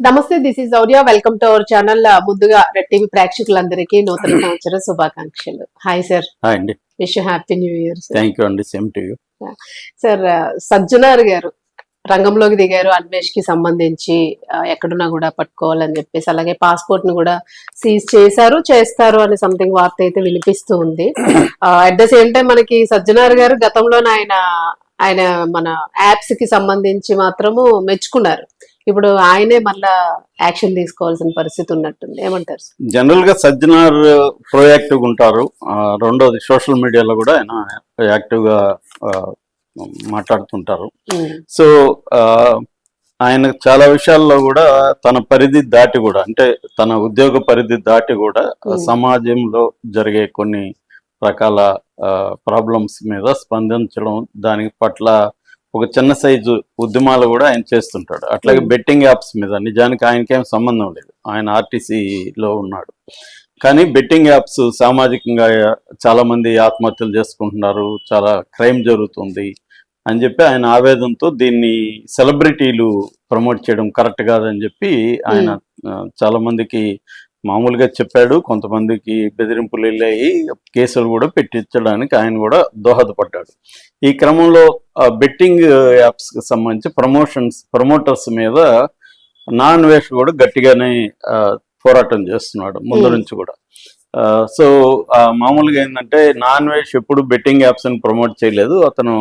నమస్తే this is ఔర్య welcome to our channel ముందుగా రెడ్ టీవీ ప్రేక్షకులందరికీ నూతన సంవత్సర శుభాకాంక్షలు. హాయ్ సార్ హాయ్ అండి. Wish happy new year sir thank you అండి. Same to you sir Sajjanar గారు రంగంలోకి దిగారు. అన్వేష్కి సంబంధించి ఆ, ఎక్కడున్నా కూడా పట్టుకోవాలని చెప్పేసి అలాగే పాస్పోర్ట్ను కూడా సీజ్ చేశారు చేస్తారు అని సంథింగ్ వార్త అయితే వినిపిస్తూ ఉంది. అట్ ద సేమ్ టైం మనకి సజ్జనార్ గారు గతంలోనే ఆయన ఆయన మన యాప్స్కి సంబంధించి మాత్రము మెచ్చుకున్నారు. ఇప్పుడు ఆయనే మళ్ళా యాక్షన్ తీసుకోవాల్సిన పరిస్థితి ఉన్నట్టుంది ఏమంటారు? జనరల్గా సజ్జనార్ ప్రోయాక్టివ్ ఉంటారు రెండోది సోషల్ మీడియాలో కూడా ఆయన యాక్టివ్గా మాట్లాడుతుంటారు సో ఆయన చాలా విషయాల్లో కూడా తన పరిధి దాటి కూడా అంటే తన ఉద్యోగ పరిధి దాటి కూడా. సమాజంలో జరిగే కొన్ని రకాల ప్రాబ్లమ్స్ మీద స్పందించడం దాని పట్ల ఒక చిన్న సైజు ఉద్యమాలు కూడా ఆయన చేస్తుంటాడు. అట్లాగే. బెట్టింగ్ యాప్స్ మీద నిజానికి ఆయనకేం సంబంధం లేదు. ఆయన ఆర్టీసీలో ఉన్నాడు. కానీ బెట్టింగ్ యాప్స్ సామాజికంగా చాలా మంది ఆత్మహత్యలు చేసుకుంటున్నారు. చాలా క్రైమ్ జరుగుతుంది అని చెప్పి ఆయన ఆవేదనతో దీన్ని సెలబ్రిటీలు ప్రమోట్ చేయడం కరెక్ట్ కాదని చెప్పి ఆయన చాలా మందికి మామూలుగా చెప్పాడు కొంతమందికి బెదిరింపులు వెళ్ళాయి కేసులు కూడా పెట్టించడానికి ఆయన కూడా దోహదపడ్డాడు. ఈ క్రమంలో బెట్టింగ్ యాప్స్కి సంబంధించి ప్రమోషన్స్ ప్రమోటర్స్ మీద నాన్ వేష్ కూడా గట్టిగానే పోరాటం చేస్తున్నాడు ముందు Hmm. నుంచి కూడా. సో మామూలుగా ఏంటంటే నాన్ వేష్ ఎప్పుడు బెట్టింగ్ యాప్స్ని ప్రమోట్ చేయలేదు. అతను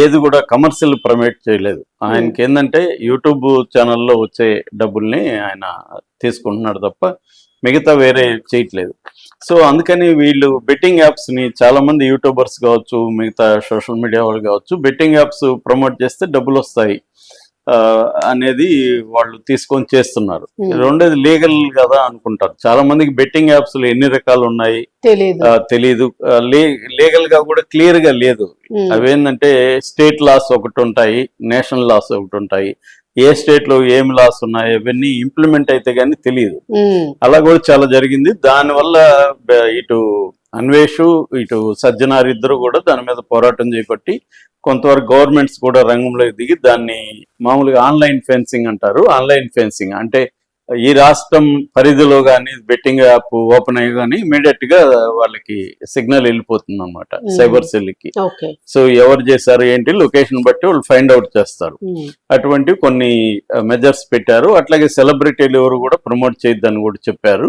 ఏది కూడా కమర్షియల్ ప్రమోట్ చేయలేదు. ఆయనకి ఏంటంటే యూట్యూబ్ ఛానల్లో వచ్చే డబ్బుల్ని ఆయన తీసుకుంటున్నాడు తప్ప మిగతా వేరే చేయట్లేదు. సో అందుకని వీళ్ళు బెట్టింగ్ యాప్స్ని చాలా మంది యూట్యూబర్స్ కావచ్చు మిగతా సోషల్ మీడియా వాళ్ళు కావచ్చు బెట్టింగ్ యాప్స్ ప్రమోట్ చేస్తే డబ్బులు వస్తాయి అనేది వాళ్ళు తీసుకొని చేస్తున్నారు. రెండోది లీగల్ కదా అనుకుంటారు. చాలా మందికి బెట్టింగ్ యాప్స్ ఎన్ని రకాలు ఉన్నాయి? తెలీదు. లీగల్గా కూడా క్లియర్గా లేదు అవేంటంటే స్టేట్ లాస్ ఒకటి ఉంటాయి నేషనల్ లాస్ ఒకటి ఉంటాయి. ఏ స్టేట్లో ఏం లాస్ ఉన్నాయి అవన్నీ ఇంప్లిమెంట్ అయితే కానీ తెలియదు అలా కూడా చాలా జరిగింది. దానివల్ల ఇటు అన్వేషు ఇటు సజ్జనార్ ఇద్దరు కూడా దాని మీద పోరాటం చేపట్టి కొంతవరకు గవర్నమెంట్స్ కూడా రంగంలోకి దిగి దాన్ని మామూలుగా ఆన్లైన్ ఫెన్సింగ్ అంటారు. ఆన్లైన్ ఫెన్సింగ్ అంటే ఈ రాష్ట్రం పరిధిలో కానీ బెట్టింగ్ యాప్ ఓపెన్ అయ్యి కానీ ఇమీడియట్గా వాళ్ళకి సిగ్నల్ వెళ్ళిపోతుంది అనమాట. Cyber సెల్కి okay. సో ఎవరు చేశారు ఏంటి లొకేషన్ బట్టి వాళ్ళు ఫైండ్ అవుట్ చేస్తారు. అటువంటి కొన్ని మెజర్స్ పెట్టారు. అట్లాగే సెలబ్రిటీలు ఎవరు కూడా ప్రమోట్ చేయొద్దని కూడా చెప్పారు.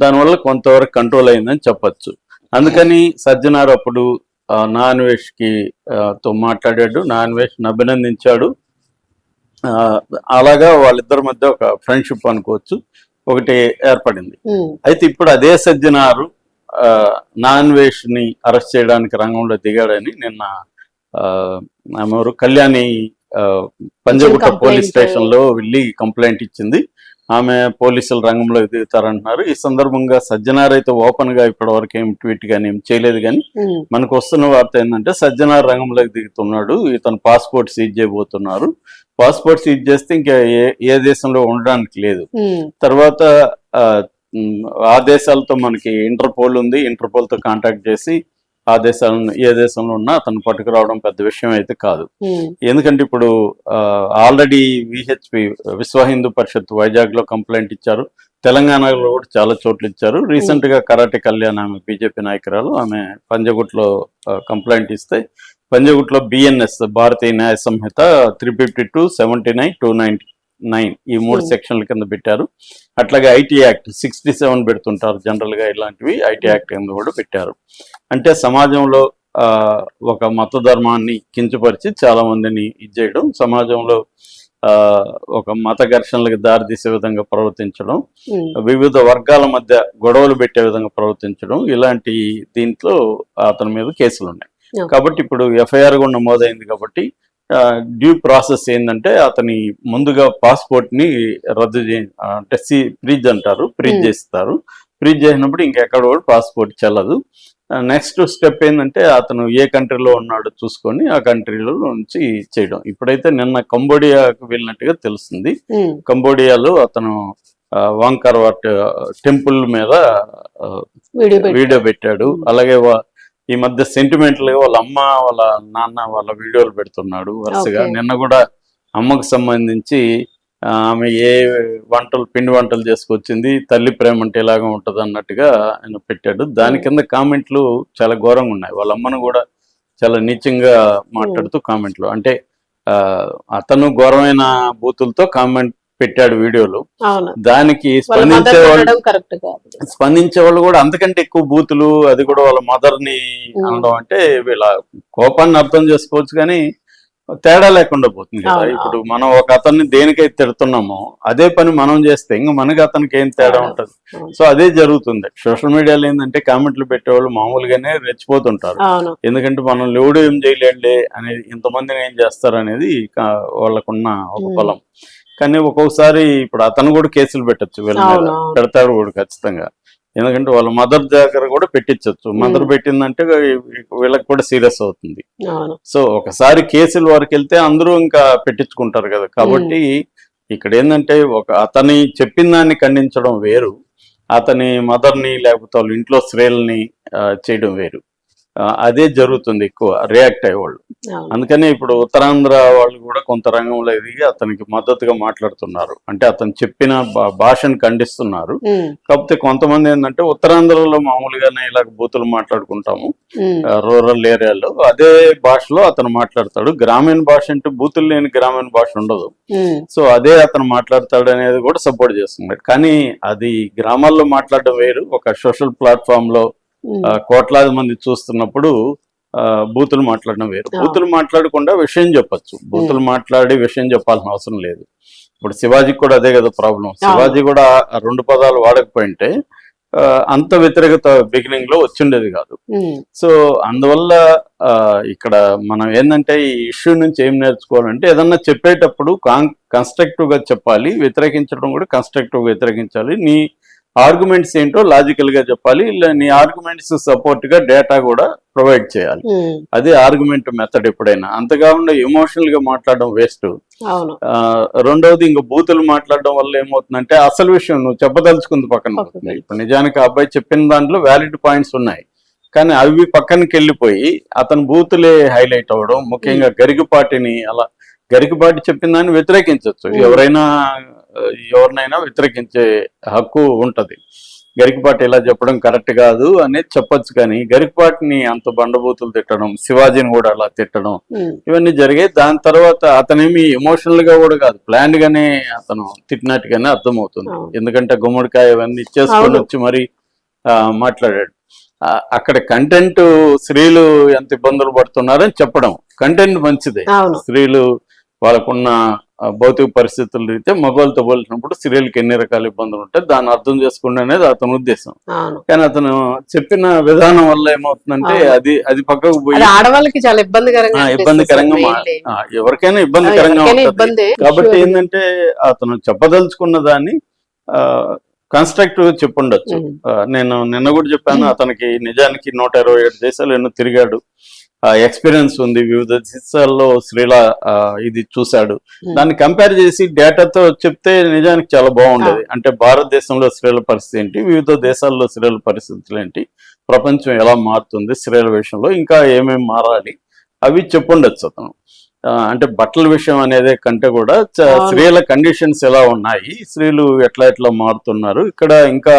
దానివల్ల కొంతవరకు కంట్రోల్ అయిందని చెప్పొచ్చు. అందుకని సజ్జనార్ అప్పుడు ఆ, నాన్వేష్కి తో మాట్లాడాడు. నాన్వేష్ అభినందించాడు. ఆ, అలాగా వాళ్ళిద్దరి మధ్య ఒక ఫ్రెండ్షిప్ అనుకోవచ్చు. ఒకటి ఏర్పడింది. అయితే ఇప్పుడు అదే సజ్జనారు ఆ, నాన్వేష్ని అరెస్ట్ చేయడానికి రంగంలో దిగాడని నిన్న ఆమె కళ్యాణి పంజగుట్ట. పోలీస్ స్టేషన్లో వెళ్ళి కంప్లైంట్ ఇచ్చింది. ఆమె పోలీసులు రంగంలో దిగుతారంటున్నారు ఈ సందర్భంగా సజ్జనార్ అయితే ఓపెన్గా ఇప్పటి వరకు ఏం ట్వీట్ కానీ ఏం చేయలేదు కానీ మనకు వస్తున్న వార్త ఏంటంటే సజ్జనార్ రంగంలోకి దిగుతున్నాడు ఇతను పాస్పోర్ట్ సీజ్ చేయబోతున్నారు. పాస్పోర్ట్ సీజ్ చేస్తే ఇంకా ఏ ఏ దేశంలో ఉండడానికి లేదు. తర్వాత ఆ దేశాలతో మనకి ఇంటర్పోల్ ఉంది. ఇంటర్పోల్తో కాంటాక్ట్ చేసి ఆ దేశాలను ఏ దేశంలో ఉన్నా అతను పట్టుకురావడం పెద్ద విషయం అయితే కాదు. ఎందుకంటే ఇప్పుడు ఆల్రెడీ విహెచ్పి విశ్వ హిందూ పరిషత్ వైజాగ్లో కంప్లైంట్ ఇచ్చారు. తెలంగాణలో కూడా చాలా చోట్ల ఇచ్చారు. రీసెంట్గా కరాటే కళ్యాణ్ ఆమె బీజేపీ నాయకురాలు ఆమె పంజగుట్లో కంప్లైంట్ ఇస్తే పంజగుట్లో BNS Bharatiya Nyaya Sanhita three fifty two seventy nine two ninety nine ఈ మూడు Hmm. సెక్షన్ల కింద పెట్టారు. అట్లాగే ఐటీ యాక్ట్ సిక్స్టీ సెవెన్ పెడుతుంటారు జనరల్గా ఇలాంటివి ఐటీ యాక్ట్ కింద కూడా పెట్టారు. అంటే సమాజంలో ఆ, ఒక మత ధర్మాన్ని కించపరిచి చాలా మందిని ఇచ్చేయడం సమాజంలో ఆ, ఒక మత ఘర్షణలకు దారితీసే విధంగా ప్రవర్తించడం ఉమ్, వివిధ వర్గాల మధ్య గొడవలు పెట్టే విధంగా ప్రవర్తించడం ఇలాంటి దీంట్లో అతని మీద కేసులు ఉన్నాయి. కాబట్టి ఇప్పుడు ఎఫ్ఐఆర్ కూడా నమోదైంది కాబట్టి డ్యూ ప్రాసెస్ ఏంటంటే అతని ముందుగా పాస్పోర్ట్ని రద్దు చే అంటే సి ఫ్రీజ్ అంటారు ఫ్రీజ్. చేస్తారు. ఫ్రీజ్ చేసినప్పుడు ఇంకెక్కడ కూడా పాస్పోర్ట్ చెల్లదు. నెక్స్ట్ స్టెప్ ఏంటంటే అతను ఏ కంట్రీలో ఉన్నాడో చూసుకొని ఆ కంట్రీలో నుంచి చేయడం. ఇప్పుడైతే నిన్న కంబోడియాకు వెళ్ళినట్టుగా తెలుస్తుంది. కంబోడియాలో అతను ఆ, వాంకర్ వాట్ టెంపుల్ మీద వీడియో పెట్టి వీడియో పెట్టాడు. అలాగే ఈ మధ్య సెంటిమెంటల్ వాళ్ళ అమ్మ వాళ్ళ నాన్న వాళ్ళ వీడియోలు పెడుతున్నాడు వరుసగా. నిన్న కూడా అమ్మకు సంబంధించి ఆమె ఏ వంటలు పిండి వంటలు చేసుకొచ్చింది తల్లి ప్రేమ అంటే ఇలాగ ఉంటది అన్నట్టుగా ఆయన పెట్టాడు. దాని కింద కామెంట్లు చాలా ఘోరంగా ఉన్నాయి. వాళ్ళ అమ్మను కూడా చాలా నీచంగా మాట్లాడుతూ కామెంట్లు. అంటే ఆ, అతను ఘోరమైన బూతులతో కామెంట్ పెట్టాడు వీడియోలు. దానికి స్పందించే వాళ్ళు స్పందించే వాళ్ళు కూడా అంతకంటే ఎక్కువ బూతులు అది కూడా వాళ్ళ మదర్ని. అనడం అంటే వీళ్ళ కోపాన్ని అర్థం చేసుకోవచ్చు కానీ తేడా లేకుండా పోతుంది కదా. ఇప్పుడు మనం ఒక అతన్ని దేనికైతే తిడుతున్నామో అదే పని మనం చేస్తే ఇంకా మనకి అతనికి ఏం తేడా. ఉంటది. సో అదే జరుగుతుంది. సోషల్ మీడియాలో ఏంటంటే కామెంట్లు పెట్టేవాళ్ళు మామూలుగానే రెచ్చిపోతుంటారు. ఎందుకంటే మనం లేవుడు ఏం చేయలేండి అనేది ఇంతమందిని ఏం చేస్తారు అనేది వాళ్ళకున్న ఒక. బలం కానీ ఒక్కొక్కసారి ఇప్పుడు అతను కూడా కేసులు పెట్టచ్చు వీళ్ళ మీద. పెడతాడు కూడా ఖచ్చితంగా. ఎందుకంటే వాళ్ళ మదర్ దగ్గర కూడా పెట్టించవచ్చు మదర్. పెట్టిందంటే వీళ్ళకి కూడా సీరియస్ అవుతుంది. సో ఒకసారి కేసుల వరకు వెళ్తే అందరూ ఇంకా పెట్టించుకుంటారు కదా. కాబట్టి ఇక్కడ ఏంటంటే ఒక అతని చెప్పిన దాన్ని ఖండించడం వేరు. అతని మదర్ని లేకపోతే వాళ్ళ ఇంట్లో స్త్రీలని చేయడం వేరు. అదే జరుగుతుంది ఎక్కువ రియాక్ట్ అయ్యేవాళ్ళు. అందుకనే ఇప్పుడు ఉత్తరాంధ్ర వాళ్ళు కూడా కొంత రంగంలో ఎదిగి అతనికి మద్దతుగా మాట్లాడుతున్నారు. అంటే అతను చెప్పిన భాషను ఖండిస్తున్నారు. కాకపోతే కొంతమంది ఏంటంటే ఉత్తరాంధ్రలో మామూలుగానే ఇలా బూతులు మాట్లాడుకుంటాము. రూరల్ ఏరియాలో అదే భాషలో అతను మాట్లాడతాడు. గ్రామీణ భాష అంటే బూతులు లేని గ్రామీణ భాష ఉండదు. సో అదే అతను మాట్లాడతాడు అనేది కూడా సపోర్ట్ చేస్తున్నాడు కానీ అది గ్రామాల్లో మాట్లాడడం వేరు. ఒక సోషల్ ప్లాట్ఫామ్లో కోట్లాది మంది చూస్తున్నప్పుడు ఆ, బూతులు మాట్లాడడం వేరు. బూతులు మాట్లాడకుండా విషయం చెప్పొచ్చు. బూతులు మాట్లాడి విషయం చెప్పాల్సిన అవసరం లేదు. ఇప్పుడు శివాజీకి కూడా అదే కదా ప్రాబ్లం. శివాజీ కూడా రెండు పదాలు వాడకపోయింటే అంత వ్యతిరేకత బిగినింగ్లో వచ్చిండేది కాదు. సో అందువల్ల ఇక్కడ మనం ఏంటంటే ఈ ఇష్యూ నుంచి ఏం నేర్చుకోవాలంటే ఏదన్నా చెప్పేటప్పుడు కాన్ కన్స్ట్రక్టివ్గా చెప్పాలి వ్యతిరేకించడం కూడా కన్స్ట్రక్టివ్గా వ్యతిరేకించాలి. నీ ఆర్గ్యుమెంట్స్ ఏంటో లాజికల్గా చెప్పాలి. ఇలా నీ ఆర్గ్యుమెంట్స్ సపోర్ట్గా డేటా కూడా ప్రొవైడ్ చేయాలి. అదే ఆర్గ్యుమెంట్ మెథడ్ ఎప్పుడైనా. అంతకాకుండా ఎమోషనల్గా మాట్లాడడం వేస్ట్ రెండవది ఇంకా బూతులు మాట్లాడడం వల్ల ఏమవుతుందంటే అసలు విషయం నువ్వు చెప్పదలుచుకుంది పక్కన పోతుంది ఇప్పుడు నిజానికి ఆ అబ్బాయి చెప్పిన దాంట్లో వ్యాలిడ్ పాయింట్స్ ఉన్నాయి. కానీ అవి పక్కనకి వెళ్ళిపోయి అతను బూతులే హైలైట్ అవ్వడం ముఖ్యంగా గరికపాటిని అలా గరికపాటి చెప్పిన దాన్ని వ్యతిరేకించవచ్చు Hmm. ఎవరైనా ఎవరినైనా వ్యతిరేకించే హక్కు ఉంటది. గరికపాటి ఇలా చెప్పడం కరెక్ట్ కాదు అనేది చెప్పొచ్చు కానీ గరికపాటిని అంత బండబూతులు తిట్టడం శివాజీని కూడా అలా తిట్టడం ఇవన్నీ జరిగాయి. దాని తర్వాత అతనేమి ఎమోషనల్గా కూడా కాదు ప్లాన్ గానే అతను తిట్టినట్టుగానే అర్థమవుతుంది. ఎందుకంటే గుమ్మడికాయ ఇవన్నీ ఇచ్చేసుకొని. వచ్చి మరి ఆ, మాట్లాడాడు. అక్కడ కంటెంట్ స్త్రీలు ఎంత ఇబ్బందులు పడుతున్నారని చెప్పడం కంటెంట్ మంచిదే. స్త్రీలు వాళ్ళకున్న భౌతిక పరిస్థితులు రీతే మగవాళ్ళతో పోల్చినప్పుడు స్త్రీలకు ఎన్ని రకాల ఇబ్బందులు ఉంటాయి దాన్ని అర్థం చేసుకోండి అనేది అతని ఉద్దేశం. కానీ అతను చెప్పిన విధానం వల్ల ఏమవుతుందంటే. అది అది పక్కకు పోయి ఆడవాళ్ళకి చాలా ఇబ్బందికరంగా ఇబ్బందికరంగా ఎవరికైనా ఇబ్బందికరంగా ఉంటుంది. కాబట్టి. ఏంటంటే అతను చెప్పదలుచుకున్న దాన్ని కన్స్ట్రక్టివ్ చెప్పుండొచ్చు. నేను నిన్న కూడా చెప్పాను అతనికి నిజానికి నూట ఇరవై ఏడు దేశాలు ఎన్నో తిరిగాడు. ఎక్స్పీరియన్స్ ఉంది. వివిధ దేశాల్లో శ్రీల ఇది చూశాడు. ఉమ్, దాన్ని కంపేర్ చేసి డేటాతో చెప్తే నిజానికి చాలా బాగుండేది. అంటే భారతదేశంలో స్త్రీల పరిస్థితి ఏంటి? వివిధ దేశాల్లో స్త్రీల పరిస్థితులు ఏంటి? ప్రపంచం ఎలా మారుతుంది స్త్రీల విషయంలో? ఇంకా ఏమేమి మారాలి? అవి చెప్పుండొచ్చు అతను. అంటే బట్టల విషయం అనేది కంటే కూడా. స్త్రీల కండిషన్స్ ఎలా ఉన్నాయి? స్త్రీలు ఎట్లా ఎట్లా మారుతున్నారు? ఇక్కడ ఇంకా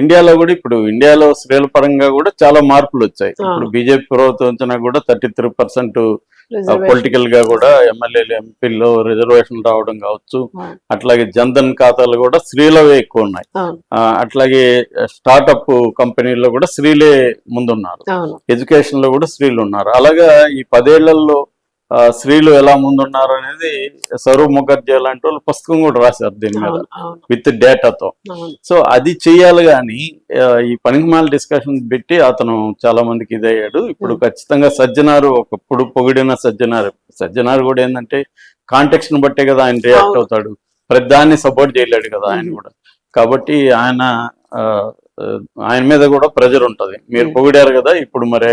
ఇండియాలో కూడా ఇప్పుడు ఇండియాలో స్త్రీల పరంగా కూడా చాలా మార్పులు వచ్చాయి. ఇప్పుడు. బీజేపీ ప్రభుత్వం వచ్చినా కూడా థర్టీ త్రీ పర్సెంట్. పొలిటికల్గా కూడా ఎమ్మెల్యేలు ఎంపీల్లో రిజర్వేషన్ రావడం కావచ్చు. అట్లాగే జన్ధన్ ఖాతాలు కూడా స్త్రీలవే ఎక్కువ ఉన్నాయి. అట్లాగే స్టార్టప్ కంపెనీల్లో కూడా స్త్రీలే ముందున్నారు. ఎడ్యుకేషన్లో కూడా స్త్రీలు ఉన్నారు. అలాగా ఈ పదేళ్ళలో స్త్రీలు ఎలా ముందున్నారు అనేది సౌరవ్ ముఖర్జీ లాంటి వాళ్ళు పుస్తకం కూడా రాశారు దీని మీద విత్ డేటాతో సో అది చెయ్యాలి కానీ ఈ పనికిమాల డిస్కషన్ పెట్టి అతను చాలా మందికి ఇదయ్యాడు ఇప్పుడు. ఖచ్చితంగా సజ్జనారు ఒకప్పుడు పొగిడిన సజ్జనారు సజ్జనారు కూడా ఏంటంటే కాంటెక్స్ట్ని బట్టే కదా ఆయన రియాక్ట్. అవుతాడు ప్రతిదాన్ని సపోర్ట్ చేయలేడు కదా ఆయన. కూడా కాబట్టి ఆయన ఆయన మీద కూడా ప్రెజర్ ఉంటది. మీరు. పొగిడారు కదా ఇప్పుడు మరి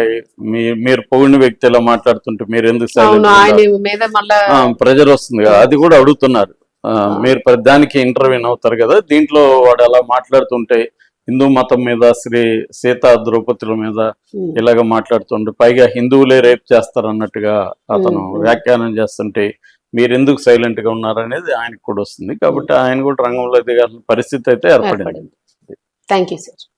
మీరు పొగిడిన వ్యక్తి ఇలా మాట్లాడుతుంటే మీరు ఎందుకు ప్రెజర్ వస్తుంది కదా అది కూడా అడుగుతున్నారు. మీరు ప్రతిదానికి ఇంటర్వ్యూన్ అవుతారు కదా దీంట్లో వాడు అలా మాట్లాడుతుంటే హిందూ మతం మీద శ్రీ సీతా ద్రౌపదుల మీద ఇలాగ మాట్లాడుతుంటే పైగా హిందువులే రేప్ చేస్తారు అన్నట్టుగా అతను. వ్యాఖ్యానం చేస్తుంటే మీరు ఎందుకు సైలెంట్గా ఉన్నారనేది ఆయనకు కూడా వస్తుంది. కాబట్టి ఆయన కూడా రంగంలో దిగాల్సిన పరిస్థితి అయితే ఏర్పడింది. Thank you sir